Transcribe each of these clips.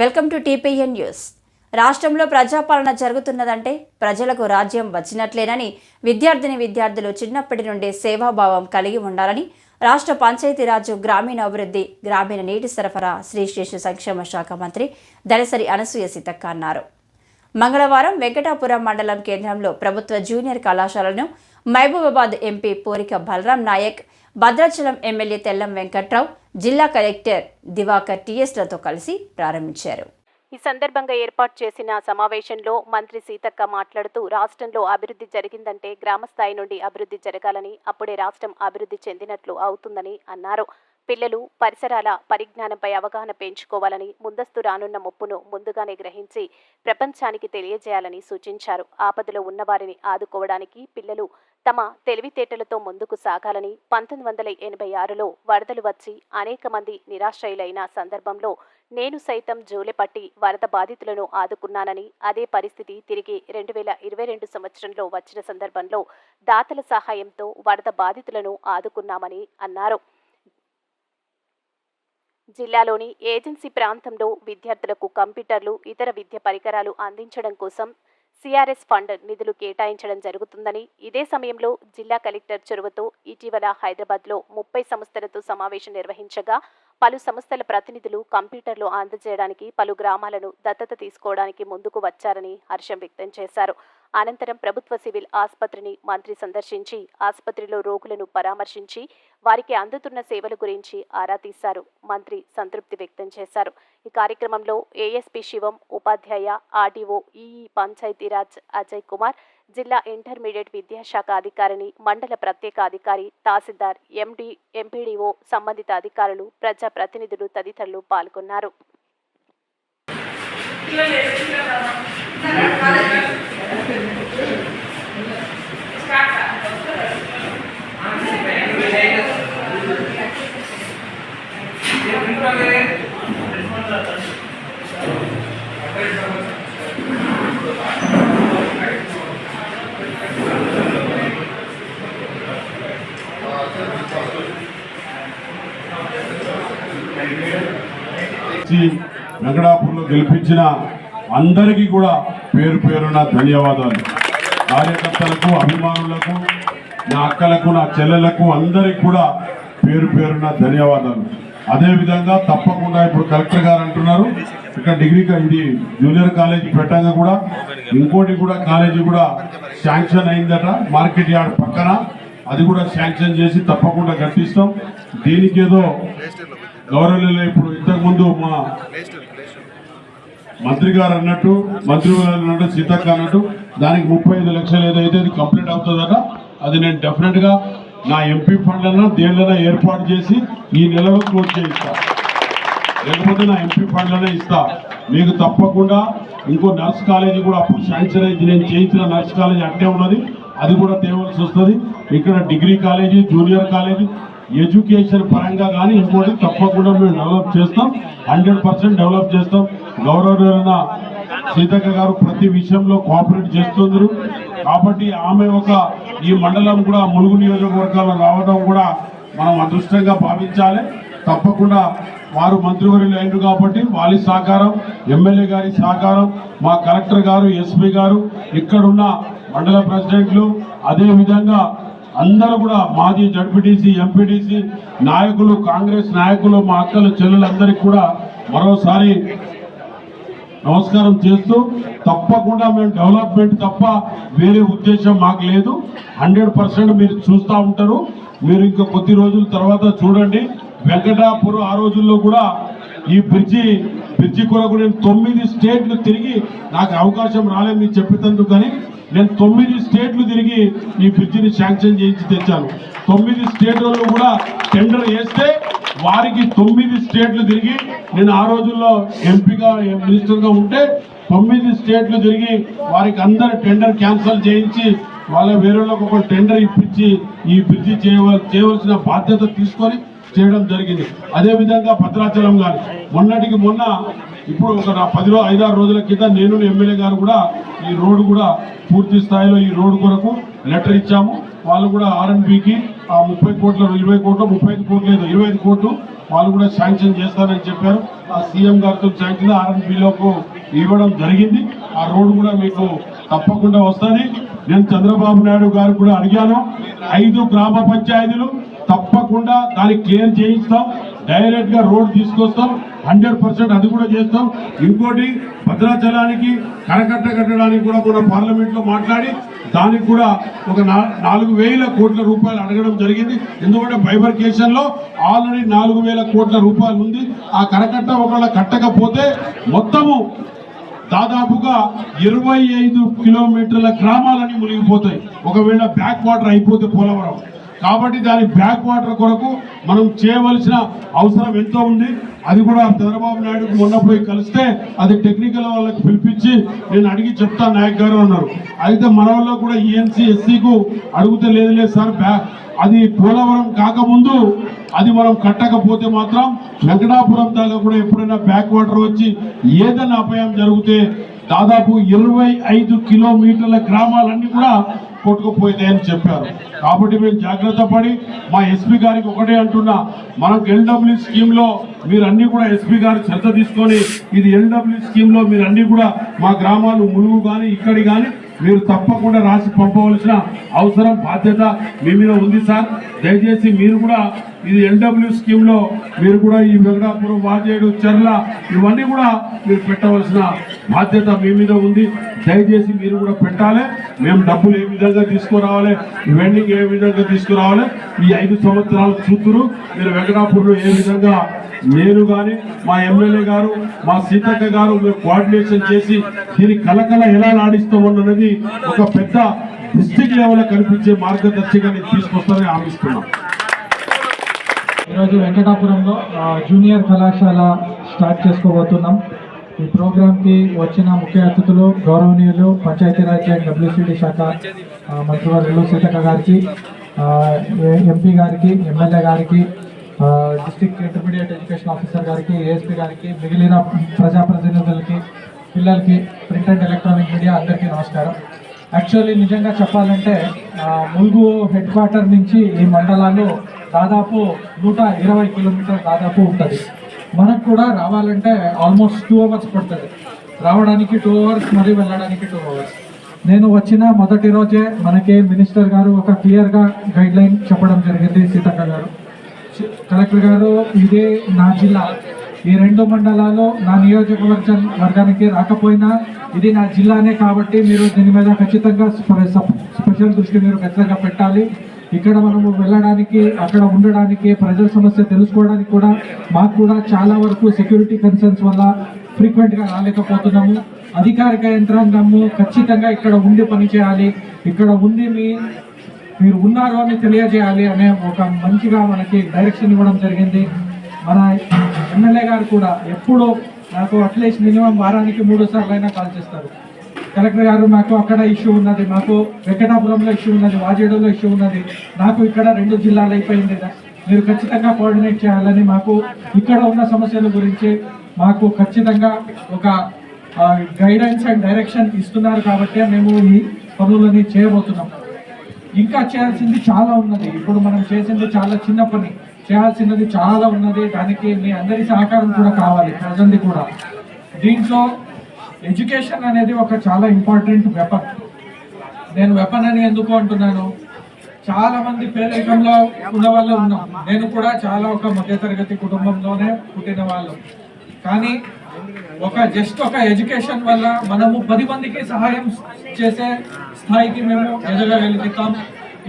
Welcome to TPN news. రాష్ట్రంలో ప్రజాపాలన జరుగుతున్నదంటే ప్రజలకు రాజ్యం వచ్చినట్లేనని విద్యార్థిని విద్యార్థులు చిన్నప్పటి నుండి సేవాభావం కలిగి ఉండాలని రాష్ట్ర పంచాయతీరాజు గ్రామీణాభివృద్ధి గ్రామీణ నీటి సరఫరా శ్రీ శిశు సంక్షేమ శాఖ మంత్రి దళసరి అనసూయ సీతక్క అన్నారు. మంగళవారం వెంకటాపురం మండలం కేంద్రంలో ప్రభుత్వ జూనియర్ కళాశాలను మహబూబాబాద్ ఎంపీ పోరిక బలరాం నాయక్ భద్రాచలం ఎమ్మెల్యే తెల్లం వెంకట్రావు జిల్లా కలెక్టర్ దివాకర్ టీఎస్లతో కలిసి ప్రారంభించారు. ఈ సందర్భంగా ఏర్పాటు చేసిన సమావేశంలో మంత్రి సీతక్క మాట్లాడుతూ రాష్ట్రంలో అభివృద్ధి జరిగిందంటే గ్రామస్థాయి నుండి అభివృద్ధి జరగాలని అప్పుడే రాష్ట్రం అభివృద్ధి చెందినట్లు అవుతుందని అన్నారు. పిల్లలు పరిసరాల పరిజ్ఞానంపై అవగాహన పెంచుకోవాలని ముందస్తు రానున్న ముప్పును ముందుగానే గ్రహించి ప్రపంచానికి తెలియజేయాలని సూచించారు. ఆపదలో ఉన్నవారిని ఆదుకోవడానికి పిల్లలు తమ తెలివితేటలతో ముందుకు సాగాలని పంతొమ్మిది వందల ఎనభై ఆరులో వరదలు వచ్చి అనేక మంది నిరాశ్రయులైన సందర్భంలో నేను సైతం జోలెపట్టి వరద బాధితులను ఆదుకున్నానని అదే పరిస్థితి తిరిగి రెండు వేల ఇరవై రెండు సంవత్సరంలో వచ్చిన సందర్భంలో దాతల సహాయంతో వరద బాధితులను ఆదుకున్నామని అన్నారు. జిల్లాలోని ఏజెన్సీ ప్రాంతంలో విద్యార్థులకు కంప్యూటర్లు ఇతర విద్య పరికరాలు అందించడం కోసం సిఆర్ఎస్ ఫండ్ నిధులు కేటాయించడం జరుగుతుందని ఇదే సమయంలో జిల్లా కలెక్టర్ చొరవతో ఇటీవల హైదరాబాద్లో ముప్పై సంస్థలతో సమావేశం నిర్వహించగా పలు సంస్థల ప్రతినిధులు కంప్యూటర్లు అందజేయడానికి పలు గ్రామాలను దత్తత తీసుకోవడానికి ముందుకు వచ్చారని హర్షం వ్యక్తం చేశారు. అనంతరం ప్రభుత్వ సివిల్ ఆసుపత్రిని మంత్రి సందర్శించి ఆసుపత్రిలో రోగులను పరామర్శించి వారికి అందుతున్న సేవల గురించి ఆరా తీశారు. మంత్రి సంతృప్తి వ్యక్తం చేశారు. ఈ కార్యక్రమంలో ASP Shivam Upadhyay RDO EE Panchayati Raj Ajay Kumar జిల్లా ఇంటర్మీడియట్ విద్యాశాఖ అధికారిని మండల ప్రత్యేక అధికారి తహసీల్దార్ ఎండి ఎంపీడీఓ సంబంధిత అధికారులు ప్రజా ప్రతినిధులు తదితరులు పాల్గొన్నారు. నగడాపూర్లో గెలిపించిన అందరికీ కూడా పేరు పేరున ధన్యవాదాలు. కార్యకర్తలకు అభిమానులకు నా అక్కలకు నా చెల్లెలకు అందరికి కూడా పేరు పేరున ధన్యవాదాలు. అదేవిధంగా తప్పకుండా ఇప్పుడు కలెక్టర్ గారు అంటున్నారు. ఇక్కడ డిగ్రీ ఇది జూనియర్ కాలేజ్ పెట్టంగా కూడా. ఇంకోటి కూడా కాలేజీ కూడా శాంక్షన్ అయిందట. మార్కెట్ యార్డ్ పక్కన. అది కూడా శాంక్షన్ చేసి తప్పకుండా కట్టిస్తాం. దీనికి ఏదో గౌరవనీయులు ఇప్పుడు ఇంతకుముందు మా మంత్రి గారు అన్నట్టు మంత్రి గారు అన్నట్టు సీతక్క అన్నట్టు దానికి ముప్పై ఐదు లక్షలు ఏదైతే అది కంప్లీట్ అవుతుందట అది నేను డెఫినెట్గా నా ఎంపీ ఫండ్లను దేనిలో ఏర్పాటు చేసి ఈ నెలలో క్లోజ్ చేయిస్తా. లేకపోతే నా ఎంపీ ఫండ్లనే ఇస్తా. మీకు తప్పకుండా ఇంకో నర్స్ కాలేజీ కూడా అప్పుడు శాంక్షన్ అయింది. నేను చేయించిన నర్స్ కాలేజీ అట్టే ఉన్నది. అది కూడా తేవలసి వస్తుంది. ఇక్కడ degree college junior college education పరంగా కానీ ఇంకోటి తప్పకుండా మేము డెవలప్ చేస్తాం. హండ్రెడ్ పర్సెంట్ డెవలప్ చేస్తాం. గౌరవమైన సీతక్క గారు ప్రతి విషయంలో కోఆపరేట్ చేస్తున్నారు కాబట్టి ఆమె ఒక ఈ మండలం కూడా ములుగు నియోజకవర్గాల్లో రావడం కూడా మనం అదృష్టంగా భావించాలి. తప్పకుండా వారు మంత్రివర్యులు అయినారు కాబట్టి వాళ్ళ సహకారం ఎమ్మెల్యే గారి సహకారం మా కలెక్టర్ గారు ఎస్పీ గారు ఇక్కడున్న మండల ప్రెసిడెంట్లు అదేవిధంగా అందరూ కూడా మాజీ జడ్పీటీసీ ఎంపీటీసీ నాయకులు కాంగ్రెస్ నాయకులు మా అక్కలు చెల్లెలందరికీ కూడా మరోసారి నమస్కారం చేస్తూ తప్పకుండా మేము డెవలప్మెంట్ తప్ప వేరే ఉద్దేశం మాకు లేదు. హండ్రెడ్ పర్సెంట్ మీరు చూస్తూ ఉంటారు. మీరు ఇంకా కొద్ది రోజుల తర్వాత చూడండి. వెంకటాపురం ఆ రోజుల్లో కూడా ఈ బ్రిడ్జి బ్రిడ్జి కొరకు నేను తొమ్మిది స్టేట్లు తిరిగి నాకు అవకాశం రాలేదు మీరు చెప్పేటందుకు కానీ నేను తొమ్మిది స్టేట్లు తిరిగి ఈ బ్రిడ్జిని శాంక్షన్ చేయించి తెచ్చాను. తొమ్మిది స్టేట్లలో కూడా టెండర్ వేస్తే వారికి తొమ్మిది స్టేట్లు తిరిగి నేను ఆ రోజుల్లో ఎంపీగా మినిస్టర్గా ఉంటే తొమ్మిది స్టేట్లు తిరిగి వారికి అందరు టెండర్ క్యాన్సిల్ చేయించి వాళ్ళ వేరే ఒక టెండర్ ఇప్పించి ఈ బ్రిడ్జి చేయవలసిన బాధ్యత తీసుకొని చేయడం జరిగింది. అదే విధంగా భద్రాచలం గారు మొన్నటికి మొన్న ఇప్పుడు ఒక పది రోజు ఐదారు రోజుల కింద నేను ఎమ్మెల్యే గారు కూడా ఈ రోడ్డు కూడా పూర్తి స్థాయిలో ఈ రోడ్డు కొరకు లెటర్ ఇచ్చాము. వాళ్ళు కూడా ఆర్ఎన్బికి ఆ ముప్పై కోట్ల ఇరవై కోట్లు ముప్పై ఐదు కోట్లు లేదు ఇరవై ఐదు కోట్లు వాళ్ళు కూడా శాంక్షన్ చేస్తారని చెప్పారు. ఆ సీఎం గారితో శాంక్షన్ ఆర్ఎన్బిలోకి ఇవ్వడం జరిగింది. ఆ రోడ్డు కూడా మీకు తప్పకుండా వస్తుంది. నేను చంద్రబాబు నాయుడు గారు కూడా అడిగాను. ఐదు గ్రామ పంచాయతీలు తప్పకుండా దాన్ని క్లియర్ చేయిస్తాం. డైరెక్ట్గా రోడ్ తీసుకొస్తాం హండ్రెడ్ పర్సెంట్ అది కూడా చేస్తాం. ఇంకోటి భద్రాచలానికి కరకట్ట కట్టడానికి కూడా మన పార్లమెంట్లో మాట్లాడి దానికి కూడా ఒక నా- నాలుగు వేల కోట్ల రూపాయలు అడగడం జరిగింది. ఎందుకంటే బైబర్కేషన్లో ఆల్రెడీ నాలుగు వేల కోట్ల రూపాయలు ఉంది. ఆ కరకట్ట ఒకవేళ కట్టకపోతే మొత్తము దాదాపుగా ఇరవై ఐదు కిలోమీటర్ల గ్రామాలని మునిగిపోతాయి. ఒకవేళ బ్యాక్ వాటర్ అయిపోతే పోలవరం. కాబట్టి దాని బ్యాక్ వాటర్ కొరకు మనం చేయవలసిన అవసరం ఎంతో ఉంది. అది కూడా చంద్రబాబు నాయుడుకు మొన్న పోయి కలిస్తే అది టెక్నికల్ వాళ్ళకి పిలిపించి నేను అడిగి చెప్తా నాయక్ గారు అన్నారు. అయితే మన వల్ల కూడా ఈఎన్సీ ఎస్సీకు అడిగితే లేదు లేదు సార్ బ్యాక్ అది పోలవరం కాకముందు అది మనం కట్టకపోతే మాత్రం వెంకటాపురం దాకా కూడా ఎప్పుడైనా బ్యాక్ వాటర్ వచ్చి ఏదైనా అపాయం జరిగితే దాదాపు ఇరవై ఐదు కిలోమీటర్ల గ్రామాలన్నీ కూడా కొట్టుకుపోతాయని చెప్పారు. కాబట్టి మేము జాగ్రత్త పడి మా ఎస్పీ గారికి ఒకటే అంటున్నా మనం ఎల్డబ్ల్యూ స్కీమ్లో మీరు అన్ని కూడా ఎస్పీ గారు శ్రద్ధ తీసుకొని ఇది ఎల్డబ్ల్యూ స్కీమ్లో మీరు అన్ని కూడా మా గ్రామాలు ములుగు కానీ ఇక్కడి కానీ మీరు తప్పకుండా రాసి పంపవలసిన అవసరం బాధ్యత మీ మీద ఉంది సార్. దయచేసి మీరు కూడా ఇది ఎల్డబ్ల్యూ స్కీమ్లో మీరు కూడా ఈ వెంకటాపురం వాజేడు చర్ల ఇవన్నీ కూడా మీరు పెట్టవలసిన బాధ్యత మీ మీద ఉంది. దయచేసి మీరు కూడా పెట్టాలి. మేము డబ్బులు ఏ విధంగా తీసుకురావాలి? వెండింగ్ ఏ విధంగా తీసుకురావాలి? ఈ ఐదు సంవత్సరాలు చూతురు మీరు వెంకటాపూర్లో ఏ విధంగా నేను కానీ మా ఎమ్మెల్యే గారు మా సీతక్క గారు మేము కోఆర్డినేషన్ చేసి దీని కలకల ఎలా నాడిస్తామన్నది ఒక పెద్ద డిస్ట్రిక్ట్ లెవెల్ కనిపించే మార్గదర్శకాన్ని తీసుకొస్తారని హామీస్తున్నాం ఈరోజు వెంకటాపురంలో జూనియర్ కళాశాల స్టార్ట్ చేసుకోబోతున్నాం. ఈ ప్రోగ్రాంకి వచ్చిన ముఖ్య అతిథులు గౌరవనీయులు పంచాయతీరాజ్ అండ్ డబ్ల్యూసీడీ శాఖ మంత్రివర్యులు సీతక్క గారికి ఏ- ఎంపీ గారికి ఎమ్మెల్యే గారికి district district intermediate education officer గారికి ఏఎస్పీ గారికి మిగిలిన ప్రజాప్రతినిధులకి పిల్లలకి ప్రింట్ అండ్ ఎలక్ట్రానిక్ మీడియా అందరికీ నమస్కారం. యాక్చువల్లీ నిజంగా చెప్పాలంటే ములుగు హెడ్ క్వార్టర్ నుంచి ఈ మండలాలు దాదాపు నూట ఇరవై కిలోమీటర్ దాదాపు ఉంటుంది. మనకు కూడా రావాలంటే ఆల్మోస్ట్ టూ అవర్స్ పడుతుంది. రావడానికి టూ అవర్స్ మరియు వెళ్ళడానికి టూ అవర్స్ నేను వచ్చిన మొదటి రోజే మనకి మినిస్టర్ గారు ఒక క్లియర్గా గైడ్ లైన్ చెప్పడం జరిగింది సీతక్క గారు. కలెక్టర్ గారు ఇదే నా జిల్లా. ఈ రెండు మండలాలు నా నియోజకవర్గ వర్గానికి రాకపోయినా ఇది నా జిల్లానే కాబట్టి మీరు దీని మీద ఖచ్చితంగా స్పెషల్ దృష్టి మీరు ఖచ్చితంగా పెట్టాలి. ఇక్కడ మనము వెళ్ళడానికి అక్కడ ఉండడానికి ప్రజల సమస్య తెలుసుకోవడానికి కూడా మాకు కూడా చాలా వరకు సెక్యూరిటీ కన్సర్న్స్ వల్ల ఫ్రీక్వెంట్గా రాలేకపోతున్నాము. అధికారిక యంత్రాంగము ఖచ్చితంగా ఇక్కడ ఉండి పనిచేయాలి. ఇక్కడ ఉంది మీ మీరు ఉన్నారు అని తెలియజేయాలి అనే ఒక మంచిగా మనకి డైరెక్షన్ ఇవ్వడం జరిగింది. మన ఎమ్మెల్యే గారు కూడా ఎప్పుడూ నాకు అట్లీస్ట్ మినిమం వారానికి మూడు సార్లు అయినా కాల్ చేస్తారు. కలెక్టర్ గారు మాకు అక్కడ ఇష్యూ ఉన్నది మాకు వెంకటాపురంలో ఇష్యూ ఉన్నది వాజేడులో ఇష్యూ ఉన్నది. నాకు ఇక్కడ రెండు జిల్లాలు అయిపోయింది. మీరు ఖచ్చితంగా కోఆర్డినేట్ చేయాలని మాకు ఇక్కడ ఉన్న సమస్యల గురించి మాకు ఖచ్చితంగా ఒక గైడెన్స్ అండ్ డైరెక్షన్ ఇస్తున్నారు కాబట్టి మేము ఈ పనులని చేయబోతున్నాం. ఇంకా చేయాల్సింది చాలా ఉన్నది. ఇప్పుడు మనం చేసింది చాలా చిన్న పని. చేయాల్సినది చాలా ఉన్నది. దానికి మీ అందరి సహకారం కూడా కావాలి ప్రజలది కూడా. దీంట్లో ఎడ్యుకేషన్ అనేది ఒక చాలా ఇంపార్టెంట్ వెపన్ నేను వెపన్ అని ఎందుకు అంటున్నాను? చాలా మంది పేదరికంలో ఉన్న వాళ్ళు ఉన్నాం. నేను కూడా చాలా ఒక మధ్యతరగతి కుటుంబంలోనే పుట్టిన వాళ్ళు. కానీ ఒక జస్ట్ ఒక ఎడ్యుకేషన్ వల్ల మనము పది మందికి సహాయం చేసే స్థాయికి మేము ఎదగగలుగుతాం.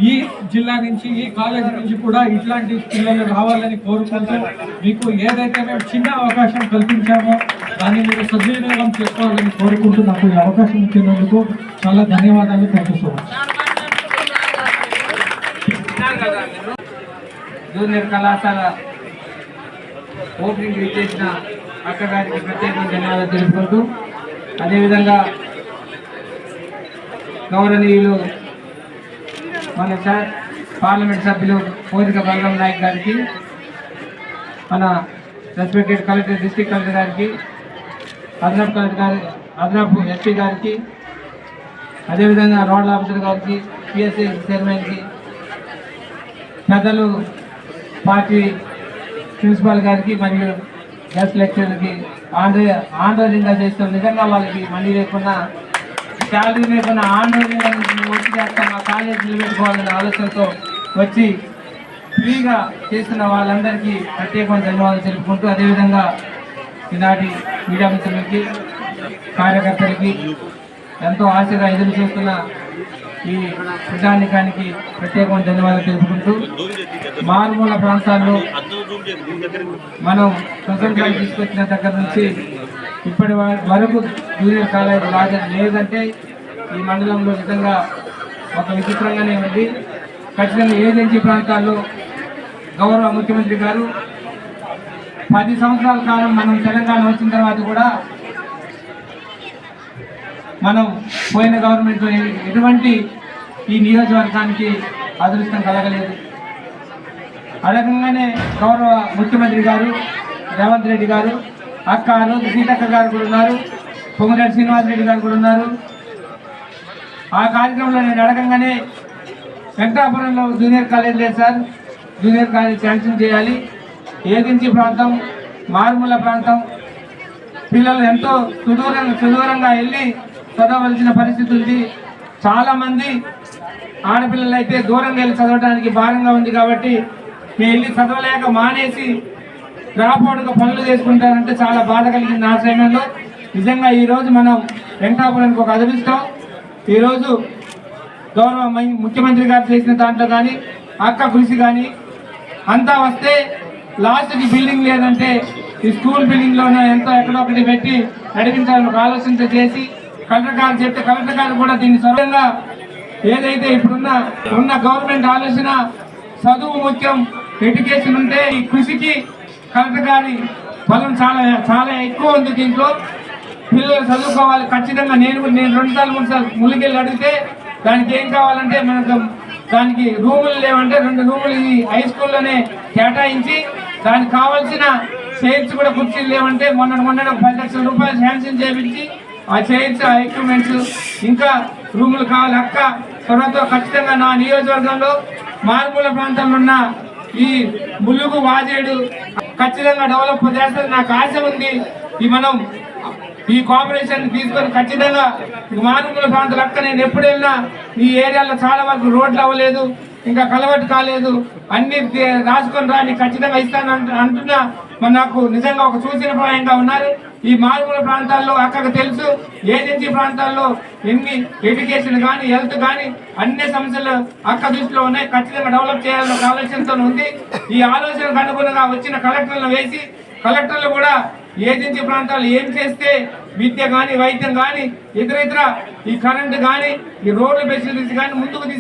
ఈ జిల్లా నుంచి ఈ కాలేజ్ నుంచి కూడా ఇట్లాంటి పిల్లలు రావాలని కోరుకుంటూ మీకు ఏదైతే మేము చిన్న అవకాశం కల్పించామో దాన్ని మీరు సద్వినియోగం చేసుకోవాలని కోరుకుంటూ నాకు ఈ అవకాశం ఇచ్చినందుకు చాలా ధన్యవాదాలు. Thank you so much junior కళాశాల ఓపెనింగ్ ఇచ్చేసిన అక్క గారికి ప్రత్యేకంగా ధన్యవాదాలు తెలుపుకుంటూ అదేవిధంగా గౌరవనీయులు మన సార్ పార్లమెంట్ సభ్యులు కోరిక బలరాం నాయక్ గారికి మన రెస్పెక్టెడ్ కలెక్టర్ డిస్ట్రిక్ట్ కలెక్టర్ గారికి అదనపు కలెక్టర్ గారి అదనపు ఎస్పీ గారికి అదేవిధంగా రోడ్ల ఆఫీసర్ గారికి పిఎస్సి చైర్మన్కి పెద్దలు పార్టీ ప్రిన్సిపాల్ గారికి మరియు గెస్ట్ లెక్చర్కి ఆంధ్ర ఆంధ్రజెండా చేస్తాం నిజంగా వాళ్ళకి మనీ లేకుండా శాలరీ లేకుండా ఆందోళన వచ్చి చేస్తా మా కాలేజ్ పెట్టుకోవాలనే ఆలోచనతో వచ్చి ఫ్రీగా చేస్తున్న వాళ్ళందరికీ ప్రత్యేకమైన ధన్యవాదాలు తెలుపుకుంటూ అదేవిధంగా ఈనాటి మీడియా మిత్రులకి కార్యకర్తలకి ఎంతో ఆశగా ఎదురు చూస్తున్న ఈ ప్రజానికానికి ప్రత్యేకమైన ధన్యవాదాలు తెలుపుకుంటూ మారుమూల ప్రాంతాల్లో మనం స్వతంత్రాలు తీసుకొచ్చిన దగ్గర నుంచి ఇప్పటి వరకు జూనియర్ కాలేజ్ రాజన్ లేదంటే ఈ మండలంలో నిజంగా ఒక విచిత్రంగానే ఉంది. ఖచ్చితంగా ఏజెన్సీ ప్రాంతాల్లో గౌరవ ముఖ్యమంత్రి గారు పది సంవత్సరాల కాలం మనం తెలంగాణ వచ్చిన తర్వాత కూడా మనం పోయిన గవర్నమెంట్ ఎటువంటి ఈ నియోజకవర్గానికి అదృష్టం కలగలేదు. అడగంగానే గౌరవ ముఖ్యమంత్రి గారు రేవంత్ రెడ్డి గారు అక్క ఆ రోజు సీతక్క గారు కూడా ఉన్నారు పొంగిరెడ్డి శ్రీనివాస్ రెడ్డి గారు కూడా ఉన్నారు. ఆ కార్యక్రమంలో నేను అడగంగానే వెంకటాపురంలో జూనియర్ కాలేజ్ లేదు సార్. జూనియర్ కాలేజ్ శాంక్షన్ చేయాలి. ఏజెన్సీ ప్రాంతం మారుమూల ప్రాంతం. పిల్లలు ఎంతో సుదూరంగా సుదూరంగా వెళ్ళి చదవవలసిన పరిస్థితి ఉంది. చాలామంది ఆడపిల్లలు అయితే దూరంగా వెళ్ళి చదవడానికి భారంగా ఉంది కాబట్టి మేము వెళ్ళి చదవలేక మానేసి రాపోడుగా పనులు చేసుకుంటారంటే చాలా బాధ కలిగింది ఆ సమయంలో. నిజంగా ఈరోజు మనం వెంకటాపురానికి ఒక అదృష్టం. ఈరోజు గౌరవ ముఖ్యమంత్రి గారు చేసిన దాంట్లో కానీ అక్క కృషి కానీ అంతా వస్తే లాస్ట్కి బిల్డింగ్ లేదంటే ఈ స్కూల్ బిల్డింగ్లోనే ఎంతో ఎక్కడో ఒకటి పెట్టి నడిపించాలని ఒక ఆలోచనతో చేసి కలెక్టర్ గారు చెప్తే కలెక్టర్ గారు కూడా దీన్ని సొంతంగా ఏదైతే ఇప్పుడున్న ఉన్న గవర్నమెంట్ ఆలోచన చదువు ముఖ్యం ఎడ్యుకేషన్ ఉంటే ఈ కృషికి కలెక్టర్ గారి బలం చాలా చాలా ఎక్కువ ఉంది దీంట్లో. పిల్లలు చదువుకోవాలి. ఖచ్చితంగా నేను కూడా- నేను రెండు సార్లు మూడు సార్లు ములికెళ్ళి అడిగితే దానికి ఏం కావాలంటే మనకు దానికి రూములు లేవంటే రెండు రూములు ఈ హై స్కూల్లోనే కేటాయించి దానికి కావాల్సిన చైర్స్ కూడా కుర్చీలు లేవంటే మొన్న మొన్న పది లక్షల రూపాయలు శాంక్షన్ చేయించి ఆ చైర్స్ ఆ ఎక్విప్మెంట్స్ ఇంకా రూములు కావాలి. అక్క త్వరతో ఖచ్చితంగా నా నియోజకవర్గంలో మారుమూల ప్రాంతంలో ఉన్న ఈ ములుగు వాజేడు ఖచ్చితంగా డెవలప్ చేస్తుంది నాకు ఆశ ఉంది. ఈ మనం ఈ కోఆపరేషన్ తీసుకొని ఖచ్చితంగా మారుమూల ప్రాంతాలు అక్క నేను ఎప్పుడు వెళ్ళినా ఈ ఏరియాలో చాలా వరకు రోడ్లు అవ్వలేదు ఇంకా కలవట్టు కాలేదు. అన్ని రాసుకొని రాని ఖచ్చితంగా ఇస్తాను అంటున్నా. మరి నాకు నిజంగా ఒక సూచన ప్రాయంగా ఉన్నారు. ఈ మారుమూల ప్రాంతాల్లో అక్కకు తెలుసు ఏజెన్సీ ప్రాంతాల్లో ఎన్ని ఎడ్యుకేషన్ కానీ హెల్త్ కానీ అన్ని సమస్యలు అక్క దృష్టిలో ఉన్నాయి. ఖచ్చితంగా డెవలప్ చేయాలన్న ఒక ఆలోచనతో ఉంది. ఈ ఆలోచనకు అనుగుణంగా వచ్చిన కలెక్టర్లను వేసి కలెక్టర్లు కూడా ఏజెన్సీ ప్రాంతాలు ఏం చేస్తే విద్య కానీ వైద్యం కానీ ఇతర ఇతర ఈ కరెంట్ కానీ ఈ రోడ్ల ఫెసిలిటీస్ కానీ ముందుకు తీసుకు